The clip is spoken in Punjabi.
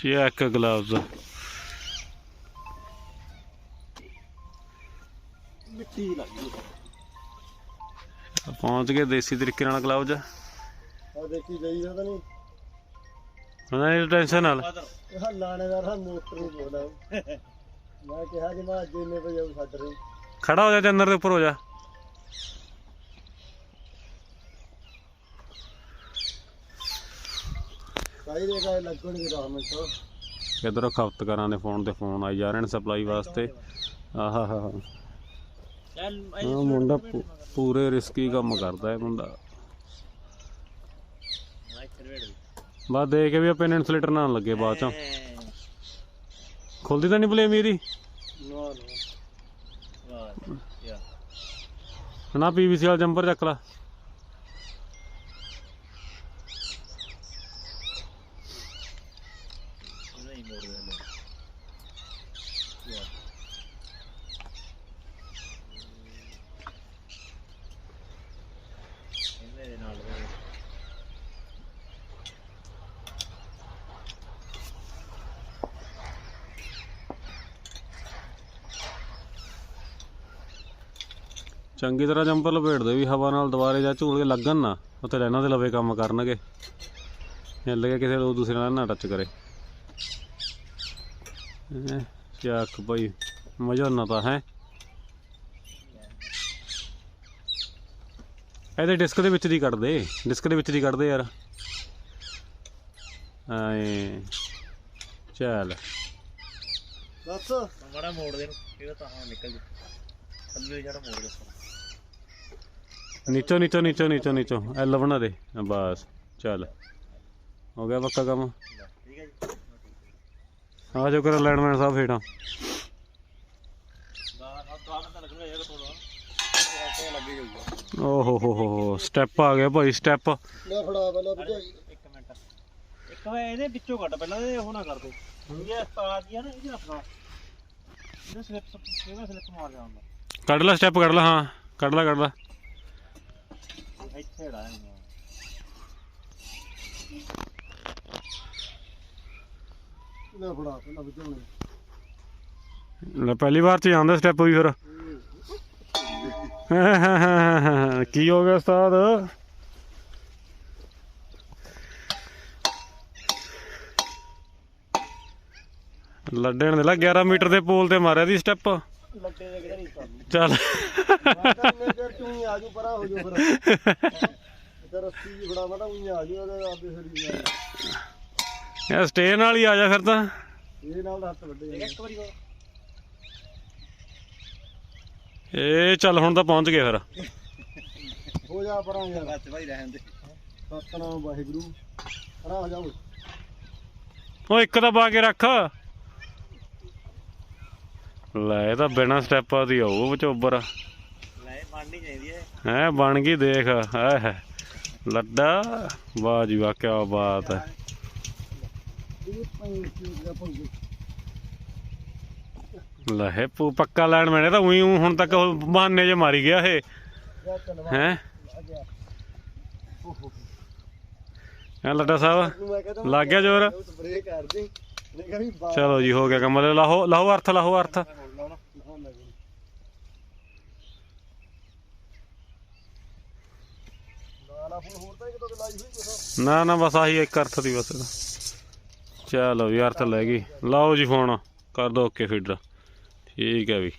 ਚੈੱਕ ਗਲਵਜ਼ ਮਿੱਟੀ ਲੱਗੀ ਪਹੁੰਚ ਗਏ ਦੇਸੀ ਤਰੀਕੇ ਨਾਲ ਗਲਵਜ਼। ਆ ਦੇਖੀ ਜਾਈਦਾ ਤਾਂ ਨਹੀਂ। ਉਹਨਾਂ ਦੀ ਟੈਨਸ਼ਨ ਨਾਲ। ਇਹ ਲਾਣੇਦਾਰ ਹਾਂ ਮੋਟਰ ਨੂੰ ਬੋਲਦਾ। ਮੈਂ ਕਿਹਾ ਜੀ ਮੈਂ ਅੱਜ ਇੰਨੇ ਵਜੇ ਛੱਡ ਰਹੀ। ਖੜਾ ਹੋ ਜਾ ਚੰਦਰ ਦੇ ਉੱਪਰ ਹੋ ਜਾ। ਸਾਈ ਦੇ ਕਾ ਲੱਗਣਗੇ 10 ਮਿੰਟ ਇਧਰੋਂ ਖਪਤਕਾਰਾਂ ਦੇ ਫੋਨ ਤੇ ਫੋਨ ਆਈ ਜਾ ਰਹੇ ਨੇ ਸਪਲਾਈ ਵਾਸਤੇ। ਆਹਾ ਹਾ ਚੱਲ ਹਾਂ ਮੁੰਡਾ ਪੂ- ਪੂਰੇ ਰਿਸਕੀ ਕੰਮ ਕਰਦਾ ਹੈ ਮੁੰਡਾ। ਬਾਅਦ ਦੇ ਕੇ ਵੀ ਆਪਾਂ ਇਨਸੂਲੇਟਰ ਨਾਲ ਲੱਗੇ ਬਾਅਦ ਚੋਂ। ਖੁੱਲਦੀ ਤਾਂ ਨਹੀਂ ਬਲੇ ਮੇਰੀ ਨੋ ਨੋ। ਯਾ। ਨਾ ਪੀਵੀਸੀ ਵਾਲਾ ਜੰਪਰ ਚੱਕ ਲਾ ਨਹੀਂ ਮੋੜ ਦੇ ਇਹਨੇ ਦੇ ਨਾਲ ਚੰਗੀ ਤਰ੍ਹਾਂ ਜੰਪਰ ਲਪੇਟ ਦੇ ਵੀ ਹਵਾ ਨਾਲ ਦੁਬਾਰੇ ਜਾ ਝੂਲ ਕੇ ਲੱਗਣ ਨਾ ਉੱਥੇ ਲੈਣਾ ਦੇ ਲਵੇ ਕੰਮ ਕਰਨਗੇ। ਹਿੱਲ ਕੇ ਕਿਸੇ ਦੂਸਰੇ ਨਾਲ ਨਾ ਟੱਚ ਕਰੇ। ਚੱਕ ਭਾਈ ਮਜ਼ਾ ਨਾ ਤਾਂ ਹੈ। ਇਹਦੇ ਡਿਸਕ ਦੇ ਵਿੱਚ ਦੀ ਕੱਢ ਦੇ ਡਿਸਕ ਦੇ ਵਿੱਚ ਦੀ ਕੱਢ ਦੇ ਯਾਰ। ਐ ਚੱਲ। ਦੱਸ। ਬੜਾ ਮੋੜ ਦੇ ਨੂੰ ਇਹ ਤਾਂ ਹਾਂ ਨਿਕਲ ਜਾ। ਥੱਲੇ ਜਿਹੜਾ ਮੋੜ ਦੇ ਨੀਚੋ ਨੀਚੋ ਨੀਚੋ ਨੀਚੋ ਨੀਚੋ। ਐਲ ਬਣਾ ਦੇ। ਬਸ ਚੱਲ। ਹੋ ਗਿਆ ਪੱਕਾ ਕੰਮ? ਠੀਕ ਹੈ ਜੀ ਆ ਜੋ ਕਰ ਲੈਂਡਮੈਨ ਸਾਹਿਬ ਫੇਟਾਂ। ਓ ਹੋ ਹੋ ਸਟੈਪ ਆ ਗਿਆ ਭਾਈ ਸਟੈਪ। ਲੈ ਫੜਾ ਪਹਿਲਾਂ ਭਜਾਈ ਇੱਕ ਮਿੰਟ। ਇੱਕ ਵੇ ਇਹਦੇ ਵਿੱਚੋਂ ਕੱਟ ਪਹਿਲਾਂ ਇਹ ਉਹ ਨਾ ਕਰ ਦੇ ਇਹ ਸਟਾਰ ਦੀ ਆ ਨਾ ਇਹਦੇ ਰੱਖਣਾ ਇਹਦੇ ਸਲਿੱਪ ਸਲਿੱਪ ਮਾਰ ਜਾਂਦਾ ਕੱਢ ਲੈ ਸਟੈਪ ਕੱਢ ਲੈ ਹਾਂ। ਕੱਢ ਲੈ ਕੱਢ ਲੈ। ਇੱਥੇ ੜਾ ਇਹਨੂੰ ਲੈ ਫੜਾ ਪਹਿਲਾਂ ਭਜਾਉਣੇ ਲੈ। ਪਹਿਲੀ ਵਾਰ ਚ ਜਾਂਦਾ ਸਟੈਪ ਵੀ ਫਿਰ। ਕੀ ਹੋ ਗਿਆ ਉਸਤਾਦ? ਲੱਡੇ ਨੇ ਲਾ 11 ਮੀਟਰ ਦੇ ਪੋਲ ਤੇ ਮਾਰਿਆ ਦੀ ਸਟੈਪ ਲੱਗੇ ਨਹੀਂ ਚੱਲ। ਮੈਂ ਤਾਂ ਇੰਨੇ ਚਿਰ ਤੂੰ ਹੀ ਆਜੂ ਪਰਾਂ ਹੋ ਜਾਓ ਫਿਰ। ਤੇ ਰੱਸੀ ਜੀ ਫੜਾ ਮੈਂ ਤਾਂ ਉਹੀ ਆਜੂ ਉਹਦੇ ਆਪਦੇ ਸਰੀਰ ਨਾਲ ਇਹ ਸਟੇ ਨਾਲ ਹੀ ਆ ਜਾ ਫਿਰ ਤਾਂ। ਇਹ ਨਾਲ ਦਾ ਹੱਥ ਵੱਡੇ। ਇੱਕ ਵਾਰੀ ਹੋਰ। ਇਹ ਚੱਲ ਹੁਣ ਤਾਂ ਪਹੁੰਚ ਗਏ ਫਿਰ। ਹੋ ਜਾ ਪਰਾਂ ਯਾਰ। ਬੱਚ ਭਾਈ ਰਹਿਣ ਦੇ। ਸਤਨਾਮ ਵਾਹਿਗੁਰੂ। ਪਰਾਂ ਹੋ ਜਾ ਓਏ। ਉਹ ਇੱਕ ਤਾਂ ਪਾ ਕੇ ਰੱਖ। ਲੈ ਇਹ ਤਾਂ ਬਿਨਾ ਸਟੈਪਾਂ ਦੀ ਆਊ ਵਿਚੋਬਰ ਲੈ ਬਣਨੀ ਚਾਹੀਦੀ ਹੈ। ਹੈ ਬਣ ਗਈ ਦੇਖ ਹੈ ਹੈ ਲੱਡਾ ਵਾਹ ਜੀ ਵਾਹ ਕੀ ਬਾਤ ਹੈ। ਇਹ ਪੈਂਤੀ ਦਾ ਪੰਗੂ ਲੈ ਇਹ ਪੂ- ਪੱਕਾ ਲੈਣ ਮੈਨੇ ਤਾਂ ਉਹੀ ਹੁਣ ਤੱਕ ਉਹ ਬਹਾਨੇ ਜੇ ਮਾਰੀ ਗਿਆ ਇਹ। ਹੈ? ਹੈ ਲੱਡਾ ਸਾਹਿਬ? ਲੱਗ ਗਿਆ ਜ਼ੋਰ? ਚਲੋ ਜੀ ਹੋ ਗਿਆ ਕੰਮ। ਲੈ ਲਾਹੋ ਲਾਹੋ ਅਰਥ ਲਾਹੋ ਅਰਥ ਨਾ ਲੱਗ ਨਾ ਨਾ ਬਸ ਆਹੀ ਇੱਕ ਅਰਥ ਦੀ ਬਸ। ਚਲੋ ਵੀ ਅਰਥ ਲੈ ਗਈ। ਲਾਓ ਜੀ ਫੋਨ। ਕਰ ਦੋ ਓਕੇ ਫੀਡਰ। ਠੀਕ ਹੈ ਵੀ।